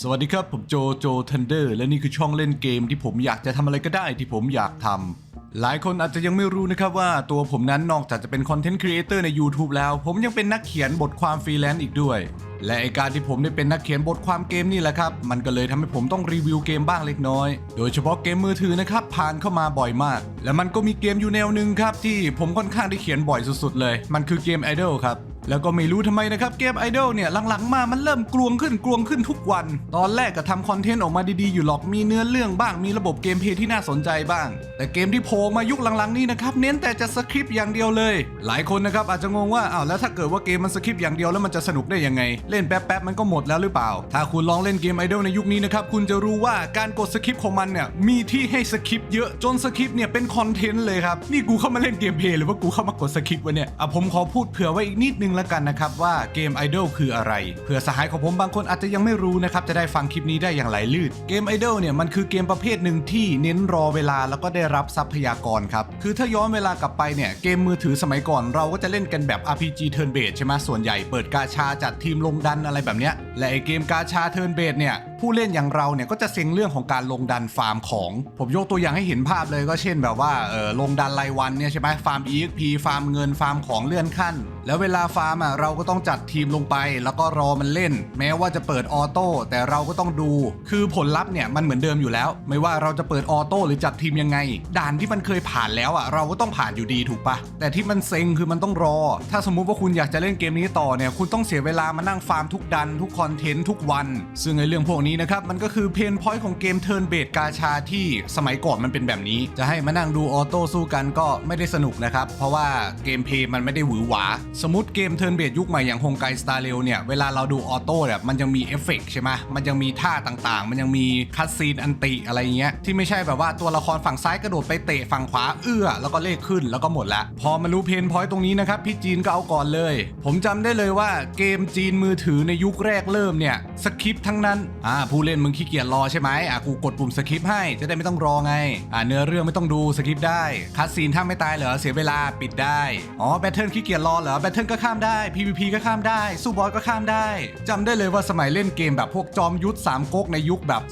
สวัสดีครับ ผมโจโจทันเดอร์และนี่คือช่องเล่นเกมที่ผมอยากจะทำอะไรก็ได้ที่ผมอยากทำหลายคนอาจจะยังไม่รู้นะครับว่าตัวผมนั้นนอกจากจะเป็นคอนเทนต์ครีเอเตอร์ใน YouTube แล้ว ผมยังเป็นนักเขียนบทความฟรีแลนซ์อีกด้วย และไอการที่ผมได้เป็นนักเขียนบทความเกมนี่แหละครับ มันก็เลยทำให้ผมต้องรีวิวเกมบ้างเล็กน้อย โดยเฉพาะเกมมือถือนะครับผ่านเข้ามาบ่อยมาก และมันก็มีเกมอยู่แนวหนึ่งครับที่ผมค่อนข้างได้เขียนบ่อยสุดๆเลย มันคือเกม Idol ครับ แล้วก็ไม่รู้ทำไมนะครับเกมไอดอลเนี่ยหลังๆมามันเริ่มกลวงขึ้นกลวงขึ้นทุกวัน ตอนแรกก็ทำคอนเทนต์ออกมาดีๆอยู่หรอกมีเนื้อเรื่องบ้างมีระบบเกมเพลย์ที่น่าสนใจบ้าง แต่เกมที่โผล่มายุคหลังๆนี้นะครับเน้นแต่จะสคริปต์อย่างเดียวเลย หลายคนนะครับอาจจะงงว่าอ้าวแล้วถ้าเกิดว่าเกมมันสคริปต์อย่างเดียวแล้วมันจะสนุกได้ยังไง เล่นแป๊บๆมันก็หมดแล้วหรือเปล่า ถ้าคุณลองเล่นเกมไอดอลในยุคนี้นะครับคุณจะรู้ว่าการกดสคริปต์ของมันเนี่ยมีที่ให้สคริปต์เยอะจนสคริปต์เนี่ยเป็นคอนเทนต์เลยครับนี่กูเข้ามาเล่นเกมเพย์หรือว่ากูเข้ามากดสคริปต์วะเนี่ยอะผมขอพูดเผื่อไว้อีกนิดนึงแล้วกันนะครับว่าเกมไอดอลคืออะไร เผื่อสหายของผมบางคนอาจจะยังไม่รู้นะครับจะได้ฟังคลิปนี้ได้อย่างไหลลื่นเกมไอดอลเนี่ยมันคือเกมประเภทหนึ่งที่เน้นรอเวลาแล้วก็ได้รับทรัพยากรครับคือถ้าย้อนเวลากลับไปเนี่ยเกมมือถือสมัยก่อนเราก็จะเล่นกันแบบ RPG turn based ใช่ไหมส่วนใหญ่เปิดกาชาจัดทีมลงดันอะไรแบบเนี้ยและไอเกมกาชา turn based เนี่ย ผู้เล่นอย่างเราเนี่ยก็จะเซ็งเรื่องของการลงดันฟาร์มของ ผมยกตัวอย่างให้เห็นภาพเลยก็เช่นแบบว่าเออลงดันรายวันเนี่ยใช่ไหมฟาร์ม EXP ฟาร์มเงินฟาร์มของเลื่อนขั้น แล้วเวลาฟาร์มอะเราก็ต้องจัดทีมลงไป แล้วก็รอมันเล่น แม้ว่าจะเปิดออโต้แต่เราก็ต้องดู คือผลลัพธ์เนี่ยมันเหมือนเดิมอยู่แล้ว ไม่ว่าเราจะเปิดออโต้หรือจัดทีมยังไง ด่านที่มันเคยผ่านแล้วอะเราก็ต้องผ่านอยู่ดีถูกปะแต่ที่มันเซ็งคือมันต้องรอ ถ้าสมมุติว่าคุณอยากจะเล่นเกมนี้ต่อเนี่ยคุณต้องเสียเวลามานั่งฟาร์มทุกดันทุกคอนเทนต์ทุกวัน ซึ่งไอ้เรื่องพวกนี้นะครับ มันก็คือเพนพอยต์ของเกมเทิร์นเบดกาชาที่สมัยก่อนมันเป็นแบบนี้ จะให้มานั่งดูออโต้สู้กันก็ไม่ได้สนุกนะครับ เพราะว่าเกมเพย์มันไม่ได้หวือหวา สมมติเกมเทิร์นเบดยุคใหม่อย่างฮงไกสตาร์เรลเนี่ย เวลาเราดูออโต้เนี่ยมันยังมีเอฟเฟกต์ใช่ไหมมันยังมีท่าต่างๆ มันยังมีคัตซีนอันติอะไรเงี้ยที่ไม่ใช่แบบว่าตัวละครฝั่งซ้ายกระโดดไปเตะฝั่งขวาเอื้อแล้วก็เลขขึ้นแล้วก็หมดละพอมารู้เพนพอยต์ตรงนี้นะครับพี่จีนก็เอาก่อนเลย ผมจำได้เลยว่าเกมจีนมือถือในยุคแรกเริ่มเนี่ยสคริปทั้งนั้นอ่าผู้เล่นมึงขี้เกียจรอใช่ไหมอะกูกดปุ่มสคริปต์ให้จะได้ไม่ต้องรอไงอ่าเนื้อเรื่องไม่ต้องดูสคริปต์ได้คัดซีนถ้าไม่ตายเหรอเสียเวลาปิดได้อ๋อแบทเทิลขี้เกียจรอเหรอแบทเทิลก็ข้ามได้ PVP ก็ข้ามได้สู้บอสก็ข้ามได้จำได้เลยว่าสมัยเล่นเกมแบบพวกจอมยุทธสามก๊กในยุคแบบ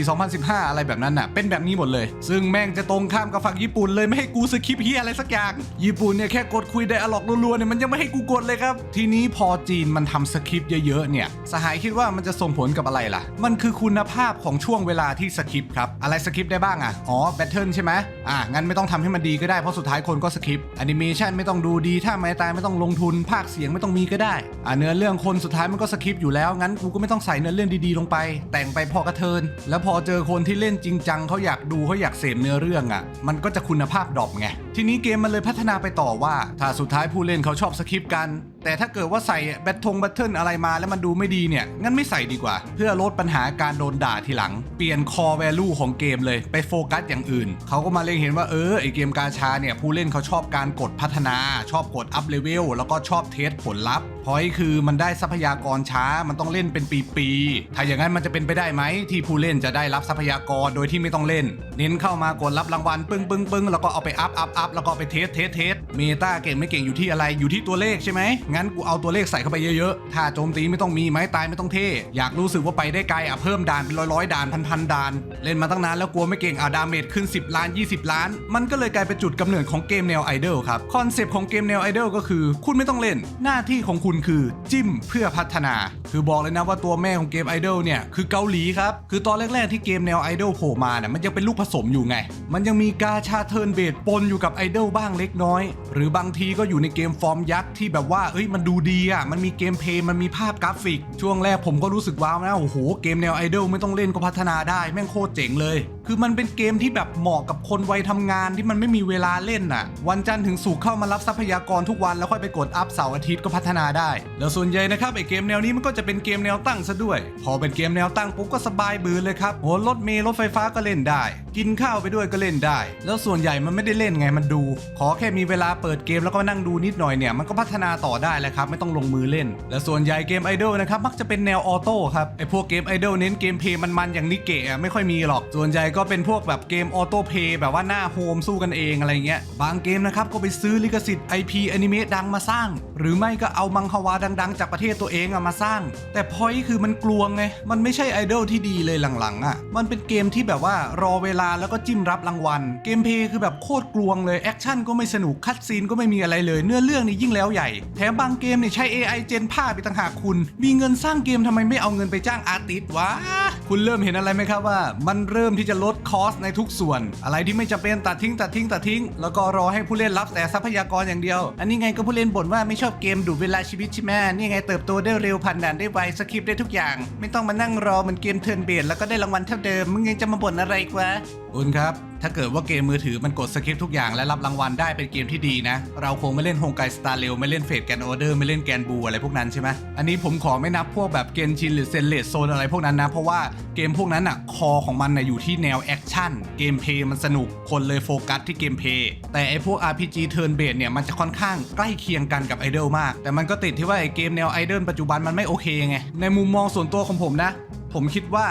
2014-2015 อะไรแบบนั้นน่ะเป็นแบบนี้หมดเลย ซึ่งแม่งจะตรงข้ามกับฝั่งญี่ปุ่นเลยไม่ให้กูสคริปต์เฮียอะไรสักอย่างญี่ปุ่นเนี่ยแค่กดคุยไดอะล็อกรัวๆเนี่ยมันยังไม่ให้กูกดเลยครับทีนี้พอจีนมันทำสคริปเยอะๆเนี่ยสหายคิดว่ามันจะส่งผลกับอะไรล่ะมันคือคุณภาพของช่วงเวลาที่สคริปครับ อะไรสคริปได้บ้างอะ อ๋อแบทเทิลใช่ไหมอะ งั้นไม่ต้องทำให้มันดีก็ได้ เพราะสุดท้ายคนก็สคริปแอนิเมชันไม่ต้องดูดีถ้าไม่ตายไม่ต้องลงทุน ภาคเสียงไม่ต้องมีก็ได้ อะเนื้อเรื่องคนสุดท้ายมันก็สคริปอยู่แล้ว งั้นกูก็ไม่ต้องใส่เนื้อเรื่องดีๆลงไป แต่งไปพอกระเทิน แล้วพอเจอคนที่เล่นจริงจังเขาอยากดูเขาอยากเสพเนื้อเรื่องอะ มันก็จะคุณภาพดรอปไง ทีนี้เกมมันเลยพัฒนาไปต่อว่า ถ้าสุดท้ายผู้เล่นเขาชอบสคริปกัน แต่ถ้าเกิดว่าใส่แบททงแบทเทิลอะไรมาแล้วมันดูไม่ดีเนี่ย งั้นไม่ใส่ดีกว่า เพื่อลดปัญหาการโดนด่าทีหลัง เปลี่ยนคอ v a l u ของเกมเลยไปโฟกัสอย่างอื่น เขาก็มาเล็งเห็นว่าเออไอเกมกาชาเนี่ยผู้เล่นเขาชอบการกดพัฒนา ชอบกดอัพเลเวลแล้วก็ชอบเทสผลลัพธ์พอยคือมันได้ทรัพยากรช้ามันต้องเล่นเป็นปีๆถ้าอย่างนั้นมันจะเป็นไปได้ไหมที่ผู้เล่นจะได้รับทรัพยากรโดยที่ไม่ต้องเล่น เน้นเข้ามากดรับรางวัลปึ้งปึ้งปึ้งแล้วก็เอาไปอัพอัพอัพแล้วก็ไปเทสเทสเทสเมตาเก่งไม่เก่งอยู่ที่อะไรอยู่ที่ตัวเลขใช่ไหมงั้นกูเอาตัวเลขใส่เข้าไปเยอะๆถ้าโจมตีไม่ต้องมีไม้ตายไม่ต้องเท่อยากรู้สึกว่าไปได้ไกลอะเพิ่มด่านเป็นร้อยๆด่านพันๆด่าน เล่นมาตั้งนานแล้วกลัวไม่เก่งอะดาเมจขึ้น 10 ล้าน 20 ล้าน มันก็เลยกลายเป็นจุดกำเนิดของเกมแนวไอดอลครับคอนเซปต์ของเกมแนวไอดอลก็คือ คุณไม่ต้องเล่นหน้าที่ของคุณคือจิ้มเพื่อพัฒนา คือบอกเลยนะว่าตัวแม่ของเกมไอดอลเนี่ยคือเกาหลีครับคือตอนแรกๆที่เกมแนวไอดอลโผล่มาเนี่ยมันยังเป็นลูกผสมอยู่ไง มันยังมีกาชาเทิร์นเบดปนอยู่กับไอดอลบ้างเล็กน้อย หรือบางทีก็อยู่ในเกมฟอร์มยักษ์ที่แบบว่าเอ้ยมันดูดีอะมันมีเกมเพย์มันมีภาพกราฟิก ช่วงแรกผมก็รู้สึกว้าวนะโอ้โหเกมแนวไอดอลไม่ต้องเล่นก็พัฒนาได้แม่งโคตรเจ๋งเลย คือมันเป็นเกมที่แบบเหมาะกับคนวัยทำงานที่มันไม่มีเวลาเล่นน่ะ วันจันทร์ถึงศุกร์เข้ามารับทรัพยากรทุกวันแล้วค่อยไปกดอัพเสาร์อาทิตย์ก็พัฒนาได้ แล้วส่วนใหญ่นะครับไอเกมแนวนี้มันก็จะเป็นเกมแนวตั้งซะด้วย พอเป็นเกมแนวตั้งปุ๊บก็สบายบือเลยครับโหรถเมล์รถไฟฟ้าก็เล่นได้ กินข้าวไปด้วยก็เล่นได้ แล้วส่วนใหญ่มันไม่ได้เล่นไงมันดู ขอแค่มีเวลาเปิดเกมแล้วก็นั่งดูนิดหน่อยเนี่ยมันก็พัฒนาต่อได้แหละครับไม่ต้องลงมือเล่น และส่วนใหญ่เกมไอดอลนะครับมักจะเป็นแนวออโต้ครับไอพวกเกมไอดอลเน้นเกมเพย์มันๆอย่างนิเกะไม่ค่อยมีหรอกส่วนใหญ่ก็เป็นพวกแบบเกมออโต้เพย์แบบว่าหน้าโฮมสู้กันเองอะไรเงี้ยบางเกมนะครับก็ไปซื้อลิขสิทธิ์ IP อนิเมะดังมาสร้าง หรือไม่ก็เอามังฮวาดัง ๆ จากประเทศตัวเองอมาสร้างแต่พอยคือมันกลวงไง มันไม่ใช่ไอดอลที่ดีเลยหลังๆอะมันเป็นเกมที่แบบว่ารอเวลาแล้วก็จิ้มรับรางวัล เกมเพย์คือแบบโคตรกลวงเลย แอคชั่นก็ไม่สนุก คัดซีนก็ไม่มีอะไรเลย เนื้อเรื่องนี่ยิ่งแล้วใหญ่ แถมบางเกมเนี่ยใช้ AI เจนภาไปต่างหากคุณ มีเงินสร้างเกมทำไมไม่เอาเงินไปจ้างอาร์ติสต์วะ คุณเริ่มเห็นอะไรไหมครับว่า มันเริ่มที่จะลดคอสในทุกส่วน อะไรที่ไม่จำเป็นตัดทิ้งตัดทิ้งตัดทิ้ง แล้วก็รอให้ผู้เล่นรับแต่ทรัพยากรอย่างเดียว อันนี้ไงก็ผู้เล่นบ่นว่าไม่ชอบเกมดูดเวลาชีวิตใช่ไหมนี่ไงเติบโตได้เร็วผ่านด่านได้ไวสคริปต์ได้ทุกอย่าง ไม่ต้องมานั่งรอเหมือนเกมเทิร์นเบดแล้วก็ได้รางวัลเท่าเดิมมึงยังจะมาบ่นอะไรอีกวะคุณครับ ถ้าเกิดว่าเกมมือถือมันกดสคริปต์ทุกอย่างและรับรางวัลได้เป็นเกมที่ดีนะ เราคงไม่เล่นโฮงไกสตาร์เรลไม่เล่นเฟดแกนออเดอร์ไม่เล่นแกนบูอะไรพวกนั้นใช่ไหมอันนี้ผมขอไม่นับพวกแบบเกนชินหรือเซนเลสโซนอะไรพวกนั้นนะ เพราะว่าเกมพวกนั้นอะคอของมันนะอยู่ที่แนวแอคชั่นเกมเพย์มันสนุกคนเลยโฟกัสที่เกมเพย์แต่ไอพวก RPG Turn Based เนี่ยมันจะค่อนข้างใกล้เคียงกันกับไอดอลมาก แต่มันก็ติดที่ว่าไอเกมแนวไอดอลปัจจุบันมันไม่โอเคไงในมุมมองส่วนตัวของผมนะ ผมคิดว่า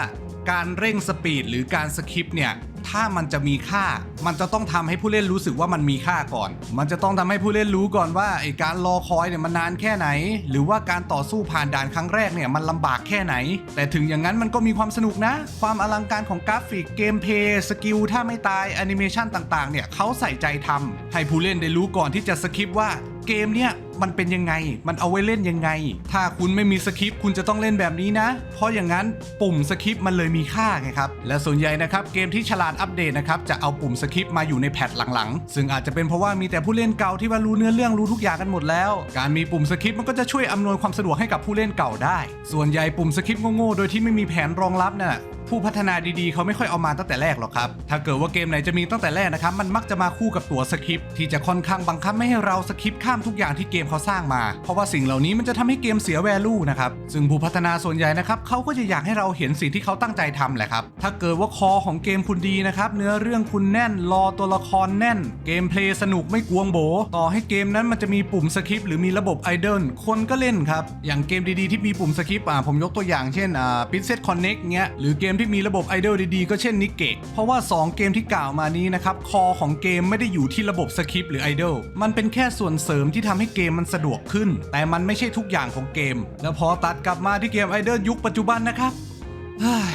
การเร่งสปีดหรือการสคริปต์เนี่ย ถ้ามันจะมีค่า มันจะต้องทำให้ผู้เล่นรู้สึกว่ามันมีค่าก่อน มันจะต้องทำให้ผู้เล่นรู้ก่อนว่าไอการรอคอยเนี่ยมันนานแค่ไหน หรือว่าการต่อสู้ผ่านด่านครั้งแรกเนี่ยมันลำบากแค่ไหน แต่ถึงอย่างนั้นมันก็มีความสนุกนะ ความอลังการของกราฟิกเกมเพย์สกิลถ้าไม่ตายแอนิเมชันต่างๆเนี่ยเขาใส่ใจทำให้ผู้เล่นได้รู้ก่อนที่จะสคริปว่าเกมเนี่ยมันเป็นยังไง มันเอาไว้เล่นยังไง ถ้าคุณไม่มีสคริปต์คุณจะต้องเล่นแบบนี้นะ เพราะอย่างนั้นปุ่มสคริปต์มันเลยมีค่าไงครับ และส่วนใหญ่นะครับเกมที่ฉลาดอัปเดตนะครับจะเอาปุ่มสคริปต์มาอยู่ในแพทหลังๆ ซึ่งอาจจะเป็นเพราะว่ามีแต่ผู้เล่นเก่าที่ว่ารู้เนื้อเรื่องรู้ทุกอย่างกันหมดแล้ว การมีปุ่มสคริปต์มันก็จะช่วยอำนวยความสะดวกให้กับผู้เล่นเก่าได้ ส่วนใหญ่ปุ่มสคริปต์โง่ๆโดยที่ไม่มีแผนรองรับน่ะผู้พัฒนาดีๆ เขาไม่ค่อยเอามาตั้งแต่แรกหรอกครับ ถ้าเกิดว่าเกมไหนจะมีตั้งแต่แรกนะครับ มันมักจะมาคู่กับตัวสคริปที่จะค่อนข้างบังคับไม่ให้เราสคริปข้ามทุกอย่างที่เกมเขาสร้างมา เพราะว่าสิ่งเหล่านี้มันจะทำให้เกมเสียแวลูนะครับ ซึ่งผู้พัฒนาส่วนใหญ่นะครับเขาก็จะอยากให้เราเห็นสิ่งที่เขาตั้งใจทำแหละครับ ถ้าเกิดว่าคอของเกมคุณดีนะครับ เนื้อเรื่องคุณแน่น รอตัวละครแน่น เกมเพลย์สนุกไม่กวงโบ ต่อให้เกมนั้นมันจะมีปุ่มสคริปต์หรือมีระบบไอดอลคนก็เล่นครับ อย่างเกมดีๆที่มีปุ่มสคริปต์อะผมยกตัวอย่างเช่นอ่า Princess Connect เงี้ยหรือเกมที่มีระบบไอดอลดีๆก็เช่นนิเกะเพราะว่า 2 เกมที่กล่าวมานี้นะครับคอของเกมไม่ได้อยู่ที่ระบบสคริปต์หรือไอดอลมันเป็นแค่ส่วนเสริมที่ทำให้เกมมันสะดวกขึ้น แต่มันไม่ใช่ทุกอย่างของเกม แล้วพอตัดกลับมาที่เกมไอเดอร์ยุคปัจจุบันนะครับเฮ้ย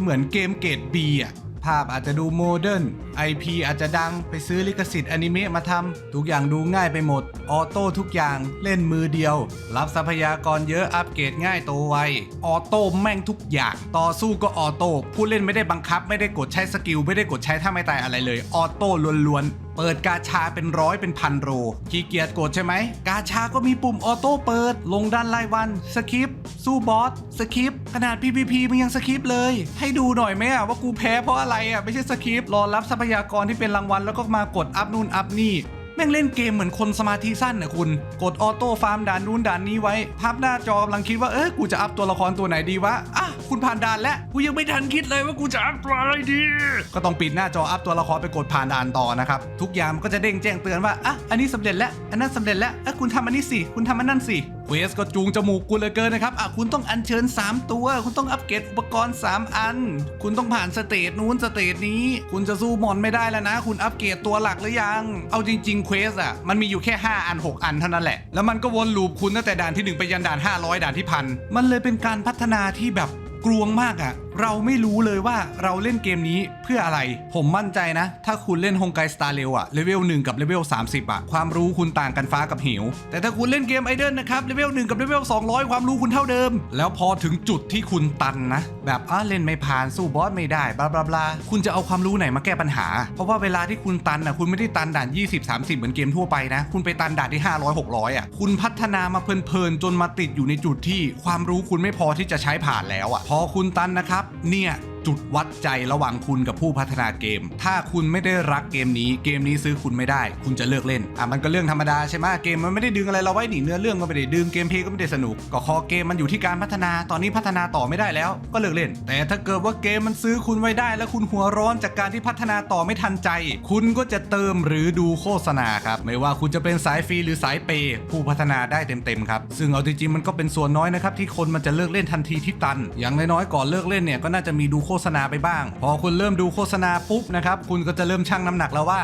เหมือนเกมเกรด B อะภาพอาจจะดูโมเดิร์น IP อาจจะดังไปซื้อลิขสิทธิ์อนิเมะมาทำทุกอย่างดูง่ายไปหมด ออโต้ทุกอย่างเล่นมือเดียว รับทรัพยากรเยอะอัปเกรดง่ายโตไวออโต้แม่งทุกอย่าง ต่อสู้ก็ออโต้ผู้เล่นไม่ได้บังคับ ไม่ได้กดใช้สกิล ไม่ได้กดใช้ท่าไม่ตายอะไรเลยออโต้ล้วนเปิดกาชาเป็นร้อยเป็นพันโรขี้เกียจกดใช่ไหม กาชาก็มีปุ่มออโต้เปิด ลงด้านรายวันสคริปสู้บอสสคริปขนาด PVP มันยังสคริปเลย ให้ดูหน่อยไหมอะว่ากูแพ้เพราะอะไรอะไม่ใช่สคริปรอรับทรัพยากรที่เป็นรางวัลแล้วก็มากดอัพนู่นอัพนี่แม่งเล่นเกมเหมือนคนสมาธิสั้นนะคุณ กดออโต้ฟาร์มด่านนู้นด่านนี้ไว้พับหน้าจอกำลังคิดว่าเออกูจะอัพตัวละครตัวไหนดีวะอะคุณผ่านด่านแล้วกูยังไม่ทันคิดเลยว่ากูจะอัพตัวอะไรดี ก็ต้องปิดหน้าจออัพตัวละครไปกดผ่านด่านต่อนะครับ ทุกอย่างมันก็จะเด้งแจ้งเตือนว่าอะอันนี้สำเร็จแล้วอันนั้นสำเร็จแล้วอะคุณทำอันนี้สิคุณทำอันนั้นสิเควสก็จูงจมูกกูเลยเกินนะครับอะคุณต้องอัญเชิญ 3 ตัว คุณต้องอัปเกรดอุปกรณ์ 3 อัน คุณต้องผ่านสเตจนู้นสเตจนี้ คุณจะสู้มอนไม่ได้แล้วนะ คุณอัปเกรดตัวหลักหรือยัง เอาจริงๆเควสอะมันมีอยู่แค่ 5 อัน 6 อันเท่านั้นแหละ แล้วมันก็วนลูปคุณตั้งแต่ด่านที่ 1 ไปยันด่าน 500 ด่านที่พันมันเลยเป็นการพัฒนาที่แบบ กลวงมากอะ่ะ เราไม่รู้เลยว่าเราเล่นเกมนี้เพื่ออะไร ผมมั่นใจนะ ถ้าคุณเล่นฮงไกสตาร์เรลอะเลเวล1กับเลเวล30อะความรู้คุณต่างกันฟ้ากับหิวแต่ถ้าคุณเล่นเกมไอเดิลนะครับเลเวล1กับเลเวล200 ความรู้คุณเท่าเดิม แล้วพอถึงจุดที่คุณตันนะ แบบอะเล่นไม่ผ่านสู้บอสไม่ได้บลาบลาบลาคุณจะเอาความรู้ไหนมาแก้ปัญหา เพราะว่าเวลาที่คุณตันอะคุณไม่ได้ตันด่าน 20 30 เหมือนเกมทั่วไปนะ คุณไปตันด่านที่ 500 600อะคุณพัฒนามาเพลินๆจนมาติดอยู่ในจุดที่ความรู้คุณไม่พอที่จะใช้ผ่านแล้วอะพอคุณตันนะครับ เนี่ย จุดวัดใจระหว่างคุณกับผู้พัฒนาเกม ถ้าคุณไม่ได้รักเกมนี้ เกมนี้ซื้อคุณไม่ได้ คุณจะเลิกเล่น อะมันก็เรื่องธรรมดาใช่ไหมเกมมันไม่ได้ดึงอะไรเราไว้หนีเนื้อเรื่องก็ไม่ได้ดึงเกมเพลย์ก็ไม่ได้สนุก ก็คอเกมมันอยู่ที่การพัฒนา ตอนนี้พัฒนาต่อไม่ได้แล้ว ก็เลิกเล่น แต่ถ้าเกิดว่าเกมมันซื้อคุณไว้ได้ แล้วคุณหัวร้อนจากการที่พัฒนาต่อไม่ทันใจ คุณก็จะเติมหรือดูโฆษณาครับ ไม่ว่าคุณจะเป็นสายฟรีหรือสายเปย์ผู้พัฒนาได้เต็มๆครับ ซึ่งเอาจริงๆมันก็เป็นส่วนน้อยนะครับที่คนมันจะเลิกเล่นทันทีที่ตัน อย่างน้อยๆก่อนเลิกเล่นเนี่ยก็น่าจะมีดูโฆษณาไปบ้าง พอคุณเริ่มดูโฆษณาปุ๊บนะครับ คุณก็จะเริ่มชั่งน้ำหนักแล้วว่า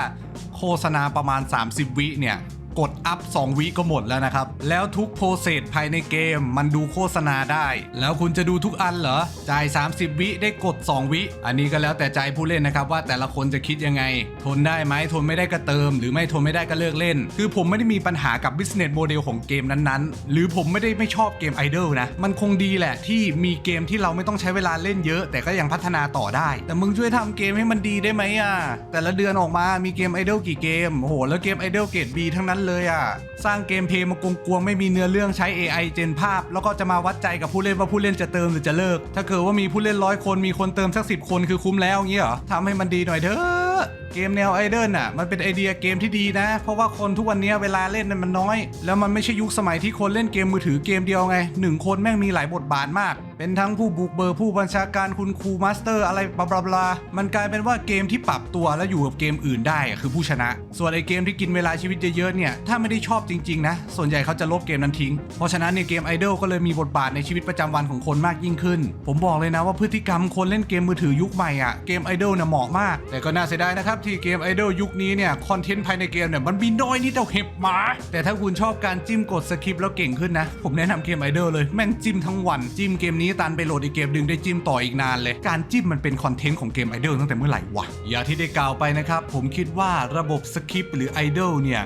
โฆษณาประมาณ 30 วิเนี่ย กดอัพ 2 วิก็หมดแล้วนะครับ แล้วทุกโปรเซสภายในเกมมันดูโฆษณาได้ แล้วคุณจะดูทุกอันเหรอ จ่าย 30 วิได้กด 2 วิ อันนี้ก็แล้วแต่ใจผู้เล่นนะครับ ว่าแต่ละคนจะคิดยังไง ทนได้ไหมทนไม่ได้ก็เติม หรือไม่ทนไม่ได้ก็เลิกเล่น คือผมไม่ได้มีปัญหากับ business model ของเกมนั้นๆ หรือผมไม่ได้ไม่ชอบเกมไอดอลนะ มันคงดีแหละที่มีเกมที่เราไม่ต้องใช้เวลาเล่นเยอะ แต่ก็ยังพัฒนาต่อได้ แต่มึงช่วยทำเกมให้มันดีได้ไหมอะแต่ละเดือนออกมามีเกมไอดอลกี่เกมโอ้โหแล้วเกมไอดอลเกรด B ทั้งนั้นเลยอะ สร้างเกมเพลย์มากงกวงๆไม่มีเนื้อเรื่องใช้ AI เจนภาพ แล้วก็จะมาวัดใจกับผู้เล่นว่าผู้เล่นจะเติมหรือจะเลิก ถ้าเกิดว่ามีผู้เล่นร้อยคนมีคนเติมสักสิบคนคือคุ้มแล้วอย่างเงี้ยเหรอทำให้มันดีหน่อยเถอะเกมแนวไอเดิลน่ะมันเป็นไอเดียเกมที่ดีนะ เพราะว่าคนทุกวันนี้เวลาเล่นมันน้อย แล้วมันไม่ใช่ยุคสมัยที่คนเล่นเกมมือถือเกมเดียวไงหนึ่งคนแม่งมีหลายบทบาทมาก เป็นทั้งผู้บุกเบอร์ผู้บัญชาการคุณครูมาสเตอร์อะไรบลาบลามันกลายเป็นว่าเกมที่ปรับตัวแล้วอยู่กับเกมอื่นได้คือผู้ชนะ ส่วนไอเกมที่กินเวลาชีวิตเยอะๆเนี่ยถ้าไม่ได้ชอบจริงๆนะส่วนใหญ่เขาจะลบเกมนั้นทิ้ง เพราะฉะนั้นในยเกมไอดอลก็เลยมีบทบาทในชีวิตประจำวันของคนมากยิ่งขึ้น ผมบอกเลยนะว่าพฤติกรรมคนเล่นเกมมือถือยุคใหม่อะเกมไอดอลเนี่ยเหมาะมาก แต่ก็น่าเสียดายนะครับที่เกมไอดอลยุคนี้เนี่ย คอนเทนต์ภายในเกมเนี่ย มันมีน้อยนิดเดียวเห็บหมา แต่ถ้าคุณชอบการจิ้มกดสคริปต์แล้วเก่งขึ้นนะ ผมแนะนำเกมไอดอลเลย แม่งจิ้มทั้งวัน จิ้มเกมนี้ตันไปโหลดอีกเกมดึงได้จิ้มต่ออีกนานเลย การจิ้มมันเป็นคอนเทนต์ของเกมไอดอลตั้งแต่เมื่อไหร่วะ อย่าที่ได้กล่าวไปนะครับผมคิดว่าระบบสคริปต์หรือไอดอลเนี่ย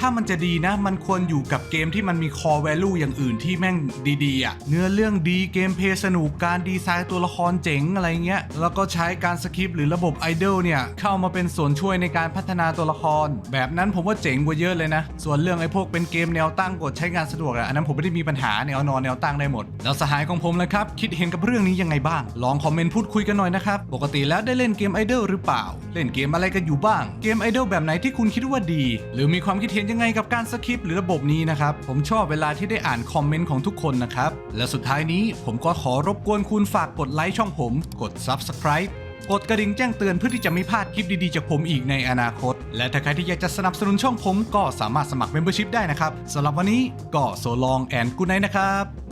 ถ้ามันจะดีนะ มันควรอยู่กับเกมที่มันมี core value อย่างอื่นที่แม่งดีๆอะเนื้อเรื่องดีเกมเพลย์สนุกการดีไซน์ตัวละครเจ๋งอะไรเงี้ย แล้วก็ใช้การสคริปต์หรือระบบไอดอลเนี่ย เข้ามาเป็นส่วนช่วยในการพัฒนาตัวละคร แบบนั้นผมว่าเจ๋งกว่าเยอะเลยนะ ส่วนเรื่องไอ้พวกเป็นเกมแนวตั้งกดใช้งานสะดวกอะอันนั้นผมไม่ได้มีปัญหาแนวนอนแนวตั้งได้หมด แล้วสหายของผมเลยครับคิดเห็นกับเรื่องนี้ยังไงบ้าง ลองคอมเมนต์พูดคุยกันหน่อยนะครับปกติแล้วได้เล่นเกมไอดอลหรือเปล่า เล่นเกมอะไรกันอยู่บ้างเกมไอดอลแบบไหนที่คุณคิดว่าดี หรือมีความคิดเห็นยังไงกับการสคริปต์หรือระบบนี้นะครับ ผมชอบเวลาที่ได้อ่านคอมเมนต์ของทุกคนนะครับ และสุดท้ายนี้ผมก็ขอรบกวนคุณฝากกดไลค์ช่องผม กด Subscribe กดกระดิ่งแจ้งเตือนเพื่อที่จะไม่พลาดคลิปดีๆจากผมอีกในอนาคต และถ้าใครที่อยากจะสนับสนุนช่องผมก็สามารถสมัคร Membership ได้นะครับสำหรับวันนี้ก็โซลองแอนกูไนนะครับ